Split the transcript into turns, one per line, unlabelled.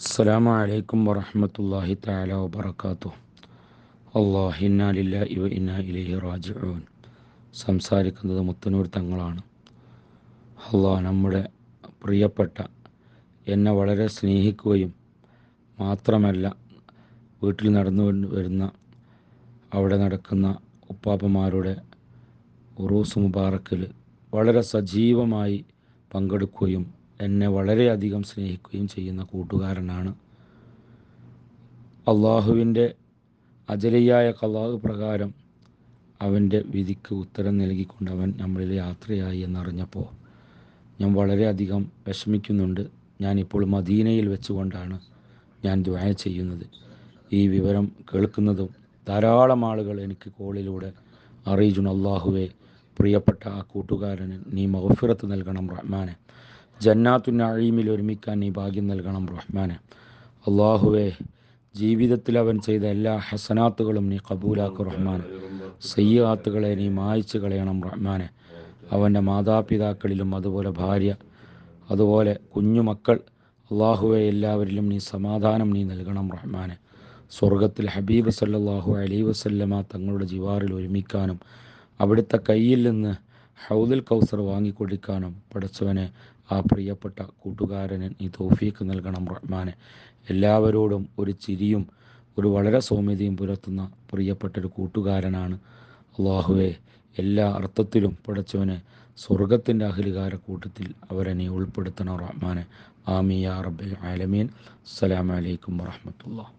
السلام عليكم ورحمة الله تعالى وبركاته അള്ളാഹ് ഇന്നാലില്ല ഇവ ഇന്ന ഇലഹി റാജിഊൻ സംസാരിക്കുന്നത് മുത്തനൂർ തങ്ങളാണ് അള്ളാഹ് നമ്മുടെ പ്രിയപ്പെട്ട എന്നെ വളരെ സ്നേഹിക്കുകയും മാത്രമല്ല വീട്ടിൽ നടന്നു വരുന്ന അവിടെ നടക്കുന്ന ഉപ്പാപ്പമാരുടെ ഉറൂസ് മുബാറക്കിൽ വളരെ സജീവമായി പങ്കെടുക്കുകയും എന്നെ വളരെയധികം സ്നേഹിക്കുകയും ചെയ്യുന്ന കൂട്ടുകാരനാണ്. അള്ളാഹുവിന്റെ അജലിയായ കലാഹ് പ്രകാരം അവന്റെ വിധിക്ക് ഉത്തരം നൽകിക്കൊണ്ട് അവൻ നമ്മളിൽ യാത്രയായി എന്നറിഞ്ഞപ്പോൾ ഞാൻ വളരെയധികം വിഷമിക്കുന്നുണ്ട്. ഞാനിപ്പോൾ മദീനയിൽ വെച്ചുകൊണ്ടാണ് ഞാൻ ദ്വായ ചെയ്യുന്നത്. ഈ വിവരം കേൾക്കുന്നതും ധാരാളം ആളുകൾ എനിക്ക് കോളിലൂടെ അറിയിച്ചു അള്ളാഹുവെ പ്രിയപ്പെട്ട ആ കൂട്ടുകാരന് നീ മഹഫിറത്ത് നൽകണം റഹ്മാനെ. ജന്നാത്തു നഴീമിൽ ഒരുമിക്കാൻ നീ ഭാഗ്യം നൽകണം റഹ്മാനെ. അള്ളാഹുവെ ജീവിതത്തിൽ അവൻ ചെയ്ത എല്ലാ ഹസനാത്തുകളും നീ കബൂലാക്കു റഹ്മാൻ സയ്യാത്തുകളെ നീ മായ്ച്ചു കളയണം റഹ്മാനെ. അവന്റെ മാതാപിതാക്കളിലും അതുപോലെ ഭാര്യ അതുപോലെ കുഞ്ഞുമക്കൾ അള്ളാഹുവെ എല്ലാവരിലും നീ സമാധാനം നീ നൽകണം റഹ്മാനെ. സ്വർഗത്തിൽ ഹബീബ് സല്ലാഹു അലൈ വസല്ലമ തങ്ങളുടെ ജിവാറിൽ ഒരുമിക്കാനും അവിടുത്തെ കയ്യിൽ നിന്ന് ഹൗദുൽ കൗസർ വാങ്ങിക്കൊടുക്കാനും പഠിച്ചവനെ ആ പ്രിയപ്പെട്ട കൂട്ടുകാരന് ഈ തോഫീക്ക് നൽകണം റഹ്മാനെ. എല്ലാവരോടും ഒരു ചിരിയും ഒരു വളരെ സൗമ്യതയും പുലർത്തുന്ന പ്രിയപ്പെട്ട ഒരു കൂട്ടുകാരനാണ് അള്ളാഹുവെ. എല്ലാ അർത്ഥത്തിലും പഠിച്ചവനെ സ്വർഗത്തിന്റെ അഖിലുകാര കൂട്ടത്തിൽ അവരെ നീ ഉൾപ്പെടുത്തണം റഹ്മാനെ. ആമിയ റബ്ബിൽ ആലമീൻ. അസ്സലാമലൈക്കും വറഹമത്തുള്ള